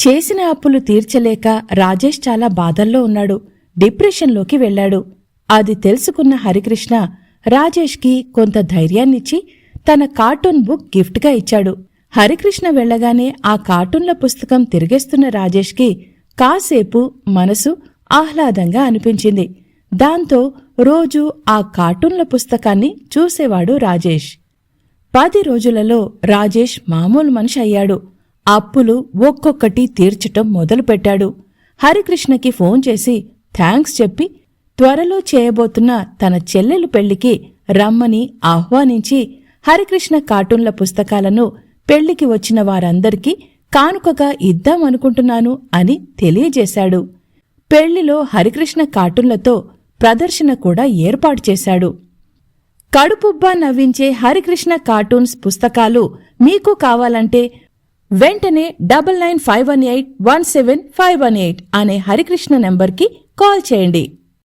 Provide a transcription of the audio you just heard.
చేసిన అప్పులు తీర్చలేక రాజేష్ చాలా బాధల్లో ఉన్నాడు. డిప్రెషన్లోకి వెళ్ళాడు. అది తెలుసుకున్న హరికృష్ణ రాజేష్కి కొంత ధైర్యాన్నిచ్చి తన కార్టూన్ బుక్ గిఫ్ట్గా ఇచ్చాడు. హరికృష్ణ వెళ్ళగానే ఆ కార్టూన్ల పుస్తకం తిరిగేస్తున్న రాజేష్కి కాసేపు మనసు ఆహ్లాదంగా అనిపించింది. దాంతో రోజూ ఆ కార్టూన్ల పుస్తకాన్ని చూసేవాడు రాజేష్. పది రోజులలో రాజేష్ మామూలు మనిషి అయ్యాడు. అప్పులు ఒక్కొక్కటి తీర్చటం మొదలుపెట్టాడు. హరికృష్ణకి ఫోన్ చేసి థ్యాంక్స్ చెప్పి త్వరలో చేయబోతున్న తన చెల్లెలు పెళ్ళికి రమ్మని ఆహ్వానించి హరికృష్ణ కార్టూన్ల పుస్తకాలను పెళ్ళికి వచ్చిన వారందరికీ కానుకగా ఇద్దామనుకుంటున్నాను అని తెలియజేశాడు. పెళ్ళిలో హరికృష్ణ కార్టూన్లతో ప్రదర్శన కూడా ఏర్పాటు చేశాడు. కడుపుబ్బా నవ్వించే హరికృష్ణ కార్టూన్స్ పుస్తకాలు మీకు కావాలంటే వెంటనే double nine five one eight one seven five one eight అనే హరికృష్ణ నెంబర్కి కాల్ చేయండి.